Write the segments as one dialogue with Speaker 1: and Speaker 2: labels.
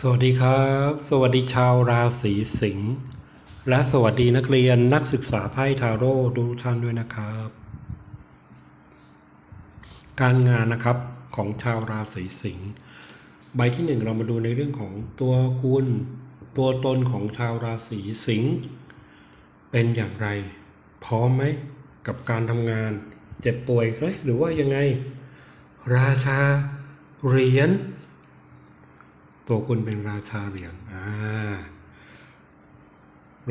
Speaker 1: สวัสดีครับ สวัสดีชาวราศีสิงห์และสวัสดีนักเรียนนักศึกษาไพ่ทาโร่ทุกท่านด้วยนะครับ การงานนะครับของชาวราศีสิงห์ใบที่หนึ่งเรามาดูในเรื่องของตัวคุณ ตัวตนของชาวราศีสิงห์เป็นอย่างไร พร้อมไหมกับการทำงาน เจ็บป่วยเฮ้ยหรือว่ายังไง ราชาเหรียญ ตัวคุณเป็นราชาเหรียญอ่า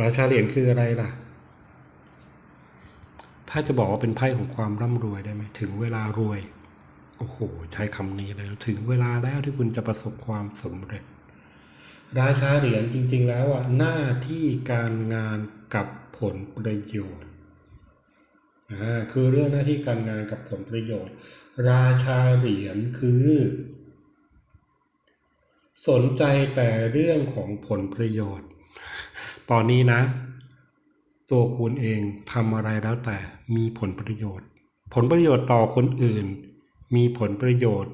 Speaker 1: ราชาเหรียญคืออะไรล่ะ ถ้าจะบอกว่าเป็นไพ่ของความร่ำรวยได้ไหมถึงเวลารวย โอ้โห ใช้คำนี้เลยถึงเวลาแล้วที่คุณจะประสบความสำเร็จ ราชาเหรียญจริง ๆ แล้วอะหน้าที่การงานกับผลประโยชน์อ่าคือเรื่องหน้าที่การงานกับผลประโยชน์ ราชาเหรียญคือ สนใจแต่เรื่องของผลประโยชน์ ตอนนี้นะ ตัวคุณเองทำอะไรแล้วแต่มีผลประโยชน์ ผลประโยชน์ต่อคนอื่น มีผลประโยชน์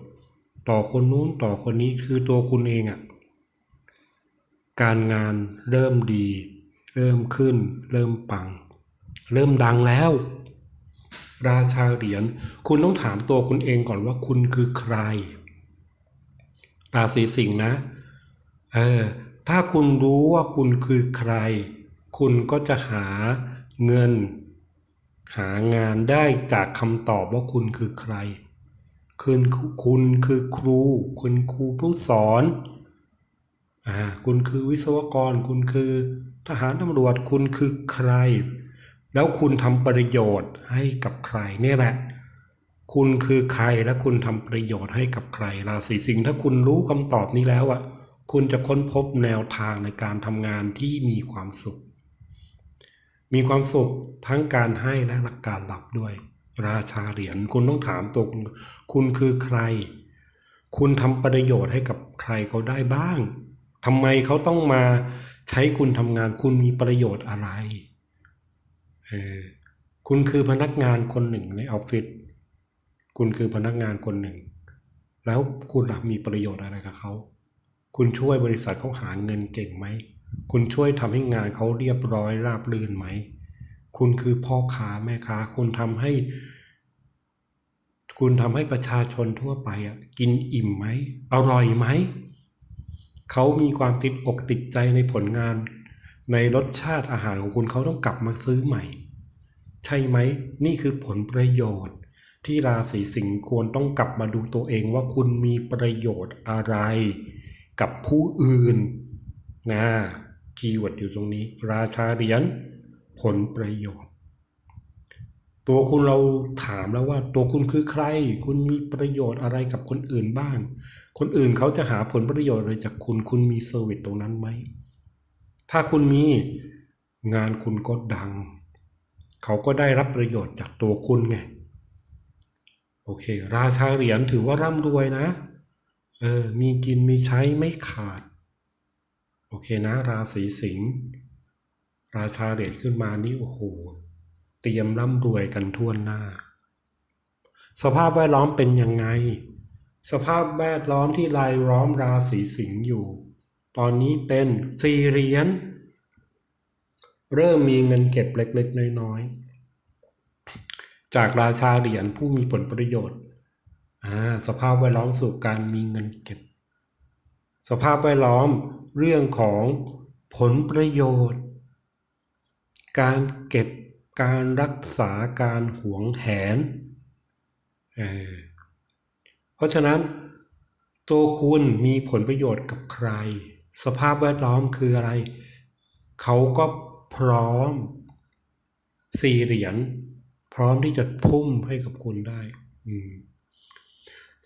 Speaker 1: ต่อคนนู้นต่อคนนี้คือตัวคุณเองอะ่ะ การงานเริ่มดี เริ่มขึ้น เริ่มปัง เริ่มดังแล้ว ราชาเหรียญคุณต้องถามตัวคุณเองก่อนว่าคุณคือใคร ราศีสิงห์นะเออถ้าคุณรู้ว่าคุณคือใคร คุณก็จะหาเงิน หางานได้จากคำตอบว่าคุณคือใครคุณคุณคือครู คุณครูผู้สอนอ่าคุณคือวิศวกร คุณคือทหารตำรวจ คุณคือใคร แล้วคุณทำประโยชน์ให้กับใครเนี่ยแหละ คุณคือใครและคุณทำประโยชน์ให้กับใครราศีสิงห์ถ้าคุณรู้คำตอบนี้แล้วอะคุณจะค้นพบแนวทางในการทำงานที่มีความสุข มีความสุขทั้งการให้และหลักการรับด้วย ราชาเหรียญคุณต้องถามตัวคุณคุณคือใคร คุณทำประโยชน์ให้กับใครเขาได้บ้างทำไมเขาต้องมาใช้คุณทำงาน คุณมีประโยชน์อะไรเออคุณคือพนักงานคนหนึ่งในออฟฟิศ คุณคือพนักงานคนหนึ่ง แล้วคุณมีประโยชน์อะไรกับเขา คุณช่วยบริษัทเขาหาเงินเก่งไหม คุณช่วยทำให้งานเขาเรียบร้อยราบรื่นไหม คุณคือพ่อค้าแม่ค้า คุณทำให้ คุณทำให้ประชาชนทั่วไปอะกินอิ่มไหม อร่อยไหม เขามีความติดอกติดใจในผลงาน ในรสชาติอาหารของคุณเขาต้องกลับมาซื้อใหม่ ใช่ไหม นี่คือผลประโยชน์ ที่ราศีสิงห์ควรต้องกลับมาดูตัวเองว่าคุณมีประโยชน์อะไร กับผู้อื่นนะคีย์เวิร์ดอยู่ตรงนี้ ราชาเหรียญผลประโยชน์ ตัวคุณเราถามแล้วว่า ตัวคุณคือใคร คุณมีประโยชน์อะไรกับคนอื่นบ้าง คนอื่นเขาจะหาผลประโยชน์อะไรจากคุณคุณมีเซอร์วิสตรงนั้นไหมถ้าคุณมีงานคุณก็ดัง เขาก็ได้รับประโยชน์จากตัวคุณไง อเค ราชาเหรียญถือว่าร่ำรวยนะ เออ มีกินมีใช้ไม่ขาด โอเคนะ ราศีสิงห์ ราชาเหรียญขึ้นมานี่โอ้โห เตรียมร่ำรวยกันทั่วหน้า สภาพแวดล้อมเป็นยังไง สภาพแวดล้อมที่รายล้อมราศีสิงห์อยู่ ตอนนี้เป็นสี่เหรียญ เริ่มมีเงินเก็บเล็กๆน้อยๆ จากราชาเหรียญผู้มีผลประโยชน์สภาพแวดล้อมสู่การมีเงินเก็บ สภาพแวดล้อมเรื่องของผลประโยชน์ การเก็บการรักษาการหวงแหนเเพราะฉะนั้น ตัวคุณมีผลประโยชน์กับใคร สภาพแวดล้อมคืออะไร เขาก็พร้อมสี่เหรียญ พร้อมที่จะทุ่มให้กับคุณได้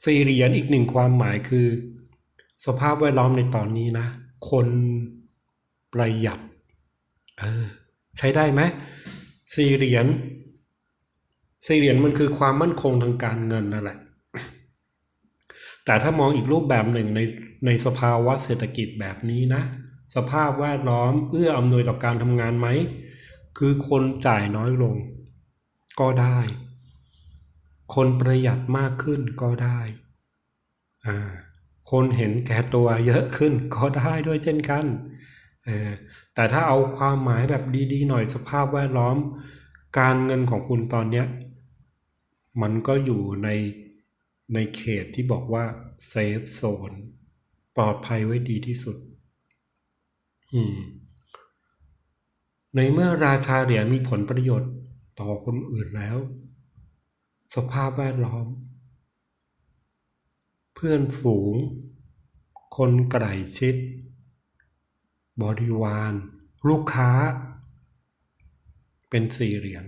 Speaker 1: สี่เหรียญอีกหนึ่งความหมายคือ สภาพแวดล้อมในตอนนี้นะ คนประหยัดเออใช้ได้ไหมสี่เหรียญสี่เหรียญมันคือความมั่นคงทางการเงินนั่นแหละ แต่ถ้ามองอีกรูปแบบหนึ่งในในสภาวะเศรษฐกิจแบบนี้นะ สภาพแวดล้อมเอื้ออำนวยต่อการทำงานไหม คือคนจ่ายน้อยลง ก็ได้ คนประหยัดมากขึ้นก็ได้อ่าคนเห็นแก่ตัวเยอะขึ้นก็ได้ด้วยเช่นกันเออแต่ถ้าเอาความหมายแบบดีๆ หน่อยสภาพแวดล้อม การเงินของคุณตอนเนี้ยมันก็อยู่ในในเขตที่บอกว่าเซฟโซนปลอดภัยไว้ดีที่สุด อืม ในเมื่อราชาเหรียญมีผลประโยชน์ ต่อคนอื่นแล้ว สภาพแวดล้อม เพื่อนฝูง คนใกลชิด บริวาร ลูกค้า เป็นสี่เหรียญ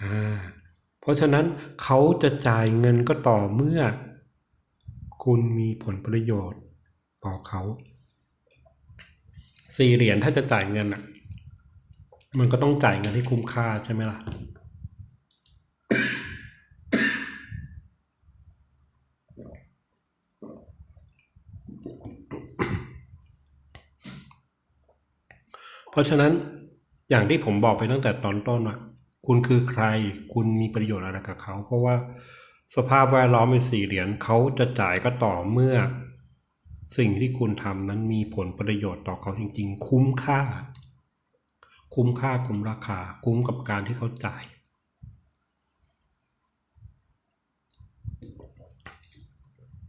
Speaker 1: อ่าเพราะฉะนั้นเขาจะจ่ายเงินก็ต่อเมื่อ คุณมีผลประโยชน์ต่อเขา สี่เหรียญถ้าจะจ่ายเงินอะ มันก็ต้องจ่ายเงินที่คุ้มค่าใช่ไหมล่ะ เพราะฉะนั้นอย่างที่ผมบอกไปตั้งแต่ตอนต้นอะคุณคือใคร คุณมีประโยชน์อะไรกับเขา เพราะว่าสภาพแวดล้อมเป็นสี่เหรียญเขาจะจ่ายก็ต่อเมื่อ สิ่งที่คุณทำนั้นมีผลประโยชน์ต่อเขาจริง ๆ คุ้มค่า คุ้มค่าคุ้มราคา คุ้มกับการที่เขาจ่าย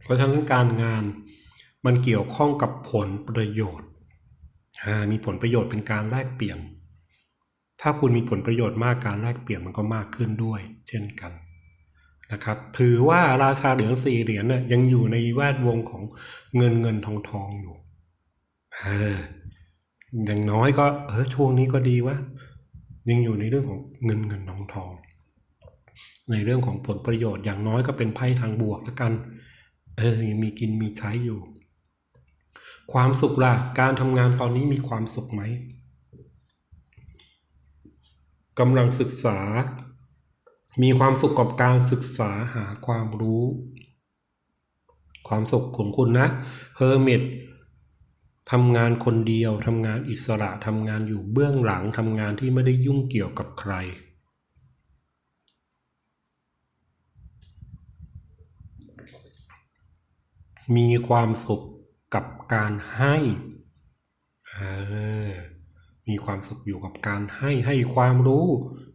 Speaker 1: เพราะฉะนั้นการงานมันเกี่ยวข้องกับผลประโยชน์ มีผลประโยชน์เป็นการแลกเปลี่ยน ถ้าคุณมีผลประโยชน์มากการแลกเปลี่ยนมันก็มากขึ้นด้วย เช่นกันนะครับ ถือว่าราชาเหรียญสี่เหรียญน่ยยังอยู่ในแวดวงของเงินเงินทองทองอยู่ เออ อย่างน้อยก็ เออช่วงนี้ก็ดีวะยังอยู่ในเรื่องของเงินเงินทองทอง ในเรื่องของผลประโยชน์อย่างน้อยก็เป็นไพ่ทางบวกละกัน เออยังมีกินมีใช้อยู่ ความสุขล่ะการทำงานตอนนี้มีความสุขไหมกำลังศึกษา มีความสุขกับการศึกษาหาความรู้ ความสุขของคุณนะเฮอร์มิต ทำงานคนเดียวทำงานอิสระทำงานอยู่เบื้องหลังทำงานที่ไม่ได้ยุ่งเกี่ยวกับใคร มีความสุขกับการให้เออมีความสุขอยู่กับการให้ให้ความรู้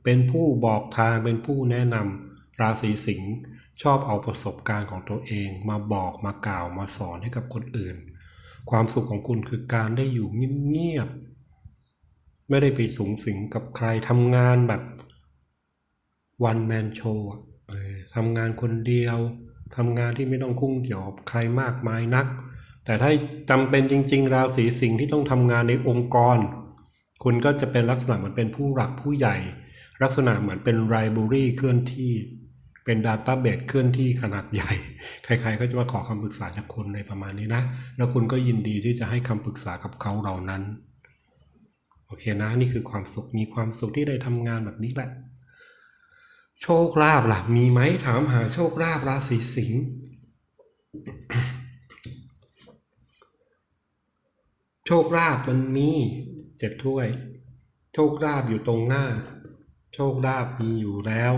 Speaker 1: เป็นผู้บอกทางเป็นผู้แนะนำราศีสิงห์ชอบเอาประสบการณ์ของตัวเองมาบอกมากล่าวมาสอนให้กับคนอื่น ความสุขของคุณคือการได้อยู่เงียบๆไม่ได้ไปสูงสิงกับใครทำงานแบบวันแมนโชว์ทำงานคนเดียวทำงานที่ไม่ต้องคุ้งเกี่ยวกับใครมากมายนัก แต่ถ้าจำเป็นจริง ๆ ราศีสิงห์ที่ต้องทำงานในองค์กร คุณก็จะเป็นลักษณะเหมือนเป็นผู้หลักผู้ใหญ่ ลักษณะเหมือนเป็นไ i บ r รีเคลื่อนที่ เป็นดัตต้าเบสเคลื่อนที่ขนาดใหญ่ ใครๆก็จะมาขอคำปรึกษาจากคุณในประมาณนี้นะ แล้วคุณก็ยินดีที่จะให้คำปรึกษากับเขาเหล่านั้น โอเคนะ นี่คือความสุข มีความสุขที่ได้ทำงานแบบนี้แหละ โชคลาภล่ะ มีไหมถามหาโชคลาภราศีสิงห์โชคลาภมันมีเจ็ดถ้วย โชคลาภอยู่ตรงหน้า โชคลาภมีอยู่แล้ว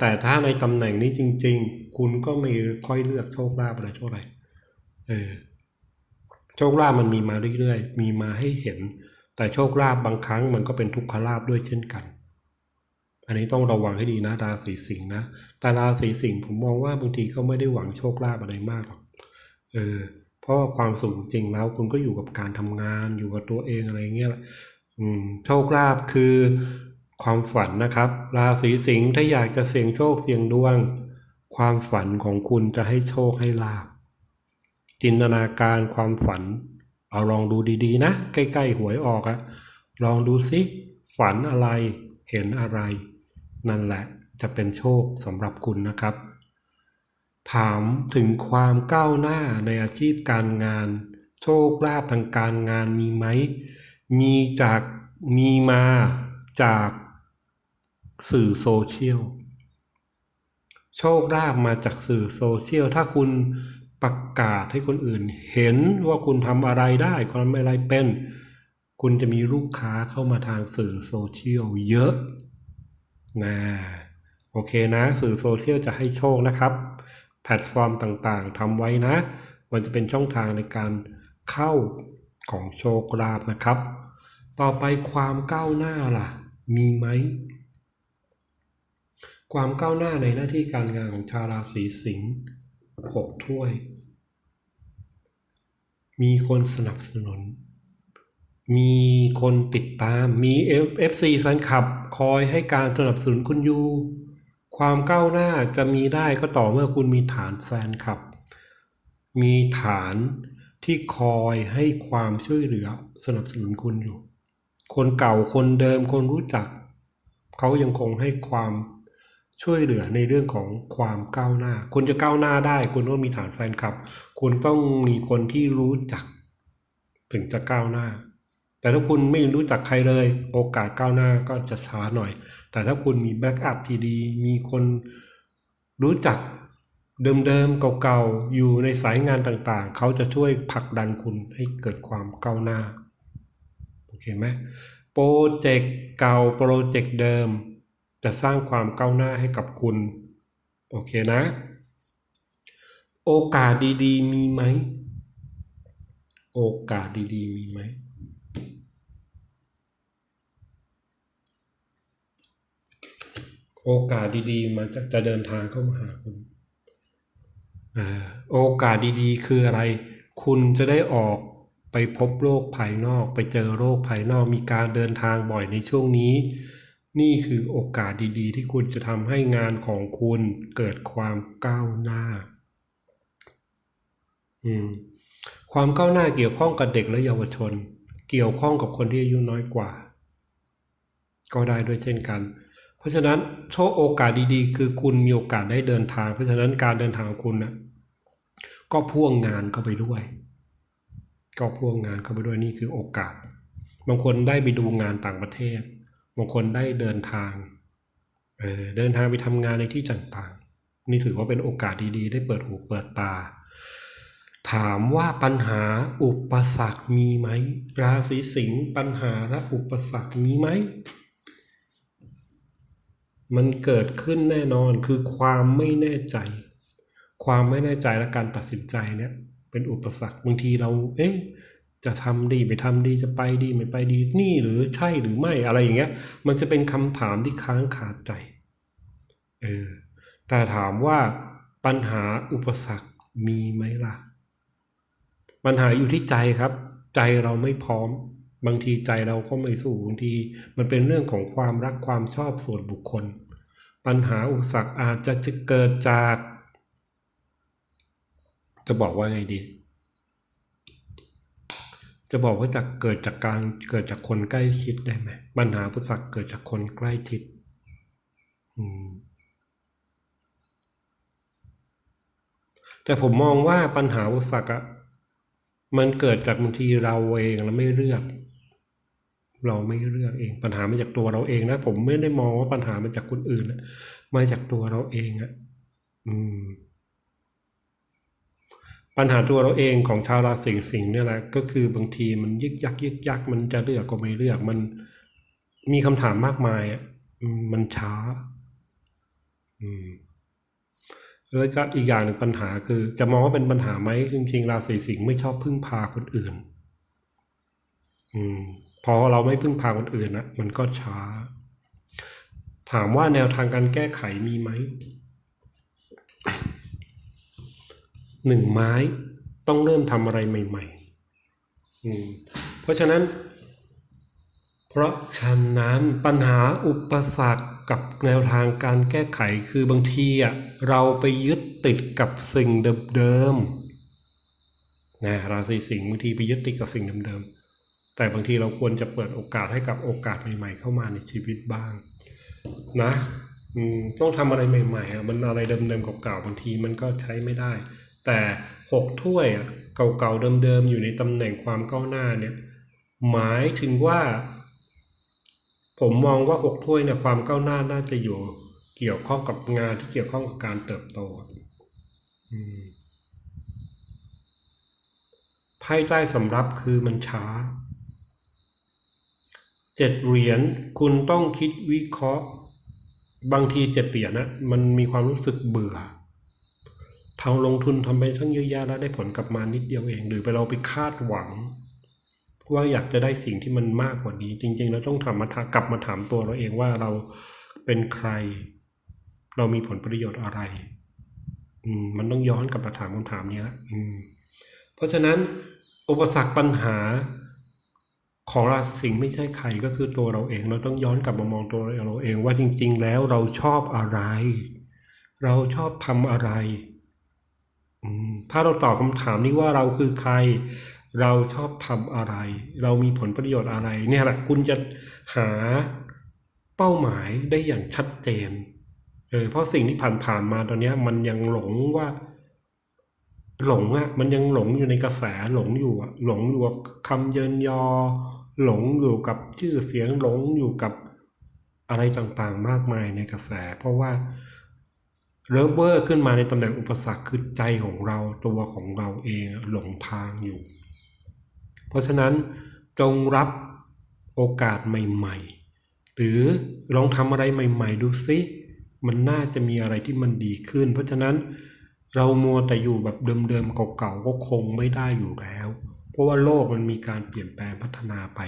Speaker 1: แต่ถ้าในตำแหน่งนี้จริง ๆ คุณก็ไม่ค่อยเลือกโชคลาภอะไรเท่าไหร่เออโชคลาภมันมีมาเรื่อยๆ มีมาให้เห็น แต่โชคลาภบางครั้งมันก็เป็นทุกขลาภด้วยเช่นกัน อันนี้ต้องระวังให้ดีนะราศีสิงห์นะ แต่ราศีสิงห์ผมมองว่าบางทีเขาไม่ได้หวังโชคลาภอะไรมากหรอก เออ เพราะความสุขจริงแล้วคุณก็อยู่กับการทำงานอยู่กับตัวเองอะไรเงี้ยแหละ อืม โชคลาภคือ ความฝันนะครับ ราศีสิงห์ถ้าอยากจะเสี่ยงโชคเสี่ยงดวง ความฝันของคุณจะให้โชคให้ลาภจินตนาการความฝัน เอาลองดูดีๆ นะ ใกล้ๆหวยออกอะลองดูซิฝันอะไรเห็นอะไร นั่นแหละจะเป็นโชคสำหรับคุณนะครับ ถามถึงความก้าวหน้าในอาชีพการงาน โชคลาภทางการงานมีไหมมีจากมีมาจาก สื่อโซเชียล โชคลาภมาจากสื่อโซเชียล ถ้าคุณประกาศให้คนอื่น เห็นว่าคุณทำอะไรได้คุณทำอะไรเป็น คุณจะมีลูกค้าเข้ามาทางสื่อโซเชียลเยอะนะโอเคนะ สื่อโซเชียลจะให้โชคนะครับ แพลตฟอร์มต่างๆทำไว้นะ มันจะเป็นช่องทางในการเข้าของโชคลาภนะครับ ต่อไปความก้าวหน้าล่ะ มีไหม ความก้าวหน้าในหน้าที่การงานของชาวราศีสิงห์หกถ้วย มีคนสนับสนุน มีคนติดตาม มี FC แฟนคลับคอยให้การสนับสนุนคุณอยู่ ความก้าวหน้าจะมีได้ก็ต่อเมื่อคุณมีฐานแฟนคลับ มีฐานที่คอยให้ความช่วยเหลือสนับสนุนคุณอยู่ คนเก่าคนเดิมคนรู้จัก เขายังคงให้ความ ช่วยเหลือในเรื่องของความก้าวหน้าคุณจะก้าวหน้าได้คุณต้องมีฐานแฟนคลับ คุณต้องมีคนที่รู้จัก ถึงจะก้าวหน้า แต่ถ้าคุณไม่รู้จักใครเลย โอกาสก้าวหน้าก็จะช้าหน่อย แต่ถ้าคุณมีแบ็กอัพที่ดี มีคนรู้จักเดิมๆเก่าๆอยู่ในสายงานต่างๆ เขาจะช่วยผลักดันคุณให้เกิดความก้าวหน้าโอเคไหมโปรเจกต์เก่าโปรเจกต์เดิม จะสร้างความก้าวหน้าให้กับคุณ โอเคนะ โอกาสดีๆ มีไหม โอกาสดีๆ มีไหม โอกาสดีๆ มันจะจะเดินทางเข้ามาหาคุณอ่าโอกาสดีๆ คืออะไร คุณจะได้ออกไปพบโลกภายนอก ไปเจอโลกภายนอก มีการเดินทางบ่อยในช่วงนี้ นี่คือโอกาสดีๆ ที่คุณจะทำให้งานของคุณเกิดความก้าวหน้า ความก้าวหน้าเกี่ยวข้องกับเด็กและเยาวชน เกี่ยวข้องกับคนที่อายุน้อยกว่า ก็ได้ด้วยเช่นกัน เพราะฉะนั้นโชคโอกาสดีๆ คือคุณมีโอกาสได้เดินทาง เพราะฉะนั้นการเดินทางของคุณนะก็พ่วงงานเข้าไปด้วย ก็พ่วงงานเข้าไปด้วยนี่คือโอกาส บางคนได้ไปดูงานต่างประเทศ บางคนได้เดินทางเออเดินทางไปทำงานในที่ต่างๆ นี่ถือว่าเป็นโอกาสดีๆ ได้เปิดหูเปิดตา ถามว่าปัญหาอุปสรรคมีไหม ราศีสิงห์ปัญหาและอุปสรรคมีไหม มันเกิดขึ้นแน่นอนคือความไม่แน่ใจ ความไม่แน่ใจและการตัดสินใจเนี่ยเป็นอุปสรรคบางทีเรา เอ๊ะ จะทำดีไม่ทำดีจะไปดีไม่ไปดีนี่หรือใช่หรือไม่อะไรอย่างเงี้ย มันจะเป็นคำถามที่ค้างคาใจเออแต่ถามว่าปัญหาอุปสรรคมีไหมล่ะ ปัญหาอยู่ที่ใจครับ ใจเราไม่พร้อม บางทีใจเราก็ไม่สู้บางที มันเป็นเรื่องของความรักความชอบส่วนบุคคล ปัญหาอุปสรรคอาจจะจะเกิดจาก จะบอกว่าไงดี จะบอกว่าจะเกิดจากการเกิดจากคนใกล้ชิดได้ไหมปัญหาอุปสรรคเกิดจากคนใกล้ชิดแต่ผมมองว่าปัญหาอุปสรรคอะมันเกิดจากบางทีเราเองเราไม่เลือก เราไม่เลือกเอง ปัญหามาจากตัวเราเองนะผมไม่ได้มองว่าปัญหามาจากคนอื่นนะมาจากตัวเราเองอะอืม ปัญหาตัวเราเองของชาวราศีสิงห์เนี่ยแหละก็คือบางทีมันยึกยักยึกยักมันจะเลือกก็ไม่เลือกมันมีคำถามมากมายอะมมันช้า อืมแล้วก็อีกอย่างหนึ่งปัญหาคือ จะมองว่าเป็นปัญหาไหมจริงๆราศีสิงห์ไม่ชอบพึ่งพาคนอื่น อืมพอเราไม่พึ่งพาคนอื่นนะมันก็ช้า ถามว่าแนวทางการแก้ไขมีไหม หนึ่งไม้ต้องเริ่มทำอะไรใหม่ๆอืมเพราะฉะนั้น เพราะฉะนั้นปัญหาอุปสรรคกับแนวทางการแก้ไขคือบางทีอะเราไปยึดติดกับสิ่งเดิมๆนะราศีสิงห์บางทีไปยึดติดกับสิ่งเดิมๆ แต่บางทีเราควรจะเปิดโอกาสให้กับโอกาสใหม่ ๆ เข้ามาในชีวิตบ้าง นะต้องทำอะไรใหม่ๆอะมันอะไรเดิมๆเก่าๆบางทีมันก็ใช้ไม่ได้ แต่หกถ้วยเก่าๆเดิมๆอยู่ในตำแหน่งความก้าวหน้าเนี่ยหมายถึงว่า ผมมองว่าหกถ้วยเนี่ยความก้าวหน้าน่าจะอยู่เกี่ยวข้องกับงานที่เกี่ยวข้องกับการเติบโตอืมไพ่ใต้สำรับคือมันช้าเจ็ดเหรียญคุณต้องคิดวิเคราะห์ บางทีเจ็ดเหรียญนะมันมีความรู้สึกเบื่อ ทางลงทุนทำไปทั้งเยอะแยะแล้วได้ผลกลับมานิดเดียวเอง หรือไปเราไปคาดหวัง ว่าอยากจะได้สิ่งที่มันมากกว่านี้ จริงๆเราต้องทำมาถากลับมาถามตัวเราเองว่าเราเป็นใคร เรามีผลประโยชน์อะไร อืมมันต้องย้อนกลับมาถามคำถามนี้ละอืม เพราะฉะนั้น อุปสรรคปัญหาของราศีสิงห์ไม่ใช่ใครก็คือตัวเราเอง เราต้องย้อนกลับมามองตัวเราเองว่าจริง ๆ แล้วเราชอบอะไร เราชอบทำอะไร ถ้าเราตอบคำถามนี้ว่าเราคือใคร เราชอบทำอะไร เรามีผลประโยชน์อะไร เนี่ยแหละคุณจะหาเป้าหมายได้อย่างชัดเจนเออเพราะสิ่งที่ผ่านๆมาตอนนี้มันยังหลงว่า หลงอะ มันยังหลงอยู่ในกระแสหลงอยู่อะหลงอยู่กับคำเยินยอ หลงอยู่กับชื่อเสียงหลงอยู่กับอะไรต่างๆ มากมายในกระแส เพราะว่า เริ่มเวอร์ขึ้นมาในตำแหน่งอุปสรรคคือใจของเราตัวของเราเองหลงทางอยู่ เพราะฉะนั้นจงรับโอกาสใหม่ ๆ หรือลองทำอะไรใหม่ ๆ ดูซิมันน่าจะมีอะไรที่มันดีขึ้น เพราะฉะนั้นเรามัวแต่อยู่แบบเดิมๆเก่าๆก็คงไม่ได้อยู่แล้ว เพราะว่าโลกมันมีการเปลี่ยนแปลงพัฒนาไป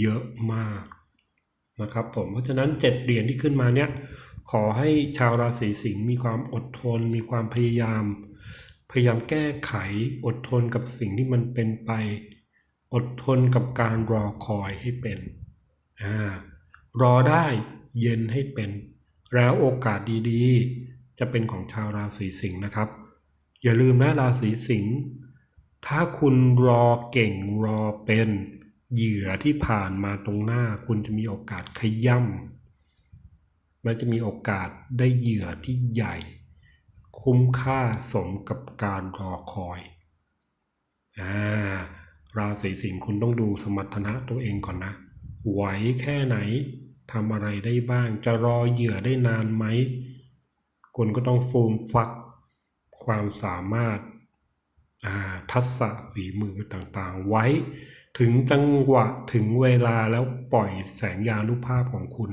Speaker 1: เยอะมากนะครับผมเพราะฉะนั้นเจ็ดเหรียญที่ขึ้นมาเนี่ย ขอให้ชาวราศีสิงห์มีความอดทน มีความพยายาม พยายามแก้ไขอดทนกับสิ่งที่มันเป็นไป อดทนกับการรอคอยให้เป็นอ่ารอได้เย็นให้เป็น แล้วโอกาสดีๆ จะเป็นของชาวราศีสิงห์นะครับ อย่าลืมนะราศีสิงห์ถ้าคุณรอเก่งรอเป็นเหยื่อที่ผ่านมาตรงหน้า คุณจะมีโอกาสขย่ำ มันจะมีโอกาสได้เหยื่อที่ใหญ่ คุ้มค่าสมกับการรอคอยอ่าราศีสิงห์คุณต้องดูสมรรถนะตัวเองก่อนนะไหวแค่ไหนทำอะไรได้บ้าง จะรอเหยื่อได้นานไหมคุณก็ต้องฟูมฟัก ความสามารถอ่าทักษะฝีมือต่างๆ ไว้ ถึงจังหวะถึงเวลาแล้วปล่อยแสงยานุภาพของคุณ